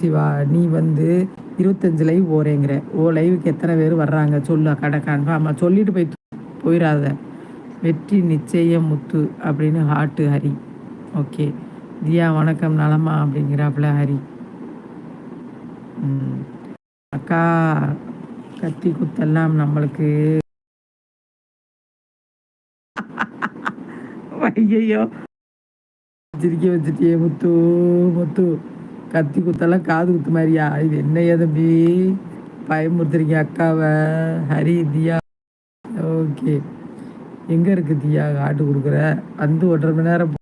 சிவா நீ வந்து இருபத்தஞ்சு லைவ் போகிறேங்கிற ஓ லைவுக்கு எத்தனை பேர் வர்றாங்க சொல்லு கடை கன்ஃபார்மாக சொல்லிட்டு போய் போயிடாத வெற்றி நிச்சயம் முத்து அப்படின்னு ஹாட்டு ஹரி. ஓகே தியா வணக்கம் நலமா அப்படிங்கிறாப்புல ஹரி. அக்கா கத்தி குத்தெல்லாம் நம்மளுக்கு. ஐயோ சிரிக்க வச்சுட்டியே முத்து முத்து. கத்தி குத்தெல்லாம் காது குத்து மாதிரியா? இது என்னையா தம்பி? பயமுறுத்துறீங்க அக்காவை? ஹரி தியா. ஓகே. எங்கே இருக்கு தியா? ஆட்டு கொடுக்குற? வந்து ஒன்றரை மணி நேரம்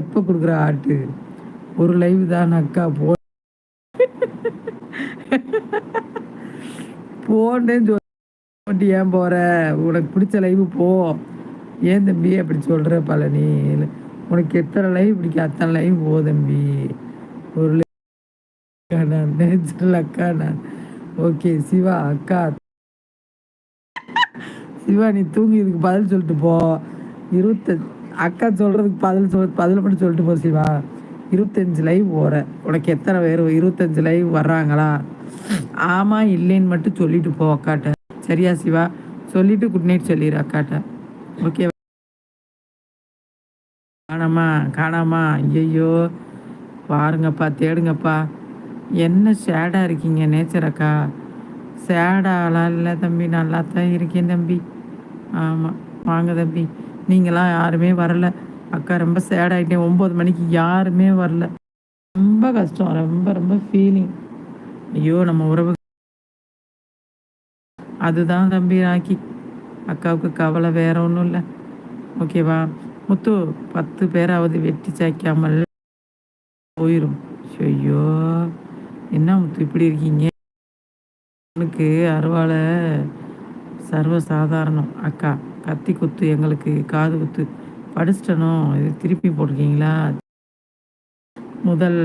எப்போ கொடுக்குற ஆட்டு? ஒரு லைவ் தான் அக்கா போ போனேன்னு சொல்லி ஏன் போகிற உனக்கு பிடிச்ச லைவ் போ. ஏன் தம்பி அப்படி சொல்கிற பழனி? உனக்கு எத்தனை லைவ் பிடிக்கும்? அத்தனை லைவ் போ தம்பி. ஒரு நான் நேச்சுரல் அக்கா நான். ஓகே சிவா அக்கா. சிவா நீ தூங்கி இதுக்கு பதில் சொல்லிட்டு போ. இருபத்த அக்கா சொல்கிறதுக்கு பதில் சொல் பதில் மட்டும் சொல்லிட்டு போ சிவா. இருபத்தஞ்சு லைவ் போகிற உனக்கு எத்தனை பேர் இருபத்தஞ்சு லைவ் வர்றாங்களா? ஆமாம் இல்லைன்னு மட்டும் சொல்லிட்டு போ அக்காட்ட. சரியா சிவா? சொல்லிட்டு குட் நைட் சொல்லிடு அக்காட்ட. ஓகே காணாமா? காணாமா? ஐயோ பாருங்கப்பா தேடுங்கப்பா. என்ன சேடாக இருக்கீங்க நேச்சர் அக்கா? சேடாலாம் இல்லை தம்பி நல்லா தான் இருக்கேன் தம்பி. ஆமாம் வாங்க தம்பி. நீங்களாம் யாருமே வரல. அக்கா ரொம்ப சேடாகிட்டேன் ஒம்பது மணிக்கு யாருமே வரல. ரொம்ப கஷ்டம் ரொம்ப ரொம்ப ஃபீலிங் ஐயோ நம்ம உறவு. அதுதான் தம்பி ராக்கி. அக்காவுக்கு கவலை வேற ஒன்றும் இல்லை. ஓகேவா? முத்து பத்து பேராவது வெட்டி சாய்க்காமல் போயிடும் ஐயோ என்ன முத்து இப்படி இருக்கீங்க? எனக்கு அருவாலை சர்வசாதாரணம். அக்கா கத்தி குத்து எங்களுக்கு காது குத்து. படிச்சிட்டனும் இது திருப்பி போட்டிருக்கீங்களா? முதல்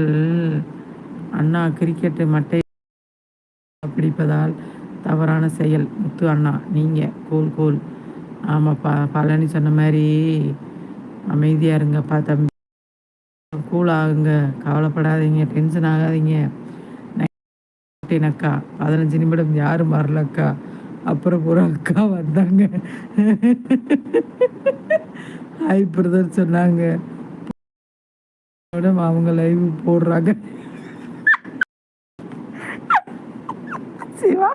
அண்ணா கிரிக்கெட்டு மட்டை பிடிப்பதால் தவறான செயல். முத்து அண்ணா நீங்கள் கோல் கோல். ஆமாப்பா பழனி சொன்ன மாதிரி அமைதியாக இருங்கப்பா தம்பி. கூல் ஆகுங்க. கவலைப்படாதீங்க. டென்ஷன் ஆகாதீங்க. அக்கா. பதினஞ்சு நிமிடம் யாரும் வரலக்கா. அப்புறம் ஒரு அக்கா வந்தாங்க. ஹாய் பிரதர் சொன்னாங்க. அவங்க லைவ் போடுறாங்க. சிவா.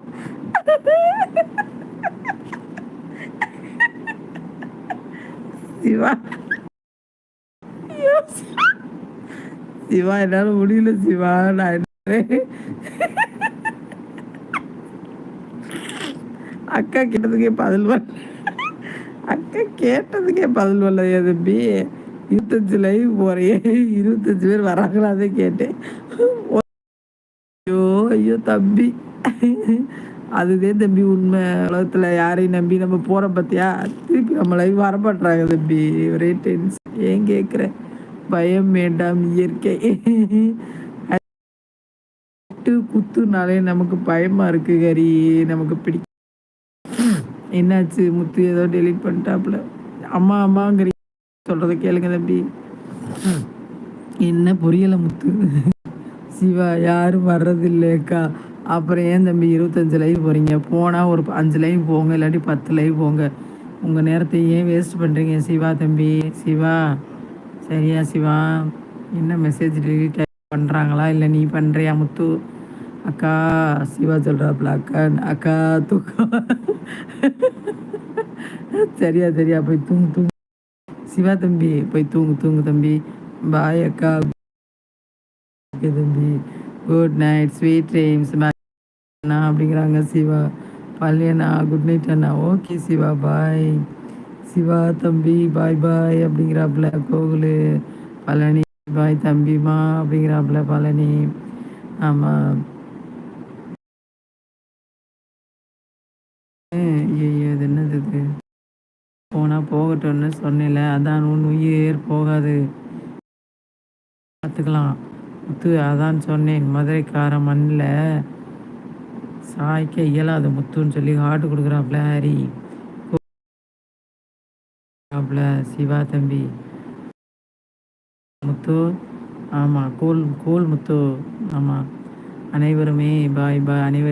சிவா. சிவா என்னால் முடியல சிவா. நான் அக்கா கேட்டதுக்கே பதில் வரல அக்கா கேட்டதுக்கே பதில் வரலையா தம்பி இருபத்தஞ்சு லைவ் போறையே இருபத்தஞ்சு பேர் வராங்களாதே கேட்டேன். ஐயோ ஐயோ தம்பி. அதுதான் தம்பி உண்மை. உலகத்தில் யாரையும் நம்பி நம்ம போகிறோம் பார்த்தியா திருப்பி நம்ம லைவ் வரமாட்டாங்க தம்பி. ஒரே டென்ஷன் ஏன் கேட்குறேன் பயம் வேண்டாம் இயற்கை. குத்துனாலே நமக்கு பயமா இருக்கு கறி நமக்கு பிடி என்னாச்சு? முத்து ஏதோ டெலிட் பண்ணிட்டாப்புல. அம்மா அம்மாங்கிற சொல்றத கேளுங்க தம்பி. என்ன புரியல முத்து. சிவா யாரும் வர்றதில்லக்கா. அப்புறம் ஏன் தம்பி இருபத்தஞ்சு லைவ் போகிறீங்க போனால் ஒரு அஞ்சு லைவ் போங்க இல்லாட்டி பத்து லைவ் போங்க. உங்கள் நேரத்தை ஏன் வேஸ்ட் பண்ணுறீங்க சிவா தம்பி? சிவா. சரியா சிவா? என்ன மெசேஜ் டெலிட் பண்ணுறாங்களா இல்லை நீ பண்ணுறியா முத்து? அக்கா சிவா சொல்கிறாப்புல அக்கா அக்கா தூக்கம் சரியா சரியா போய் தூங்கு தூங்கு. சிவா தம்பி போய் தூங்கு தூங்கு தம்பி. பாய் அக்கா. ஓகே தம்பி. குட் நைட் ஸ்வீட் ட்ரீம்ஸ் அண்ணா அப்படிங்கிறாங்க சிவா. பள்ளியண்ணா குட் நைட் அண்ணா. ஓகே சிவா பாய் சிவா தம்பி பாய் பாய் அப்படிங்கிறாப்புல. கோகுலு பழனி பாய் தம்பிமா அப்படிங்கிறாப்புல பழனி. ஆமாம் ஐயோ இது என்னது இது? போனால் போகட்டும்னு சொன்னேன்ல. அதான் உன் உயிர் போகாது. பார்த்துக்கலாம். முத்து அதான் சொன்னேன். மதுரைக்கார மண்ணில் சாய்க்க இயலாது முத்துன்னு சொல்லி ஹார்ட் கொடுக்குறாப்புல ஹரி. அவ்வளோ சிவா தம்பி முத்து ஆமாம் கூல் கூல் முத்து ஆமாம் அனைவருமே பாய் பாய் அனைவரும்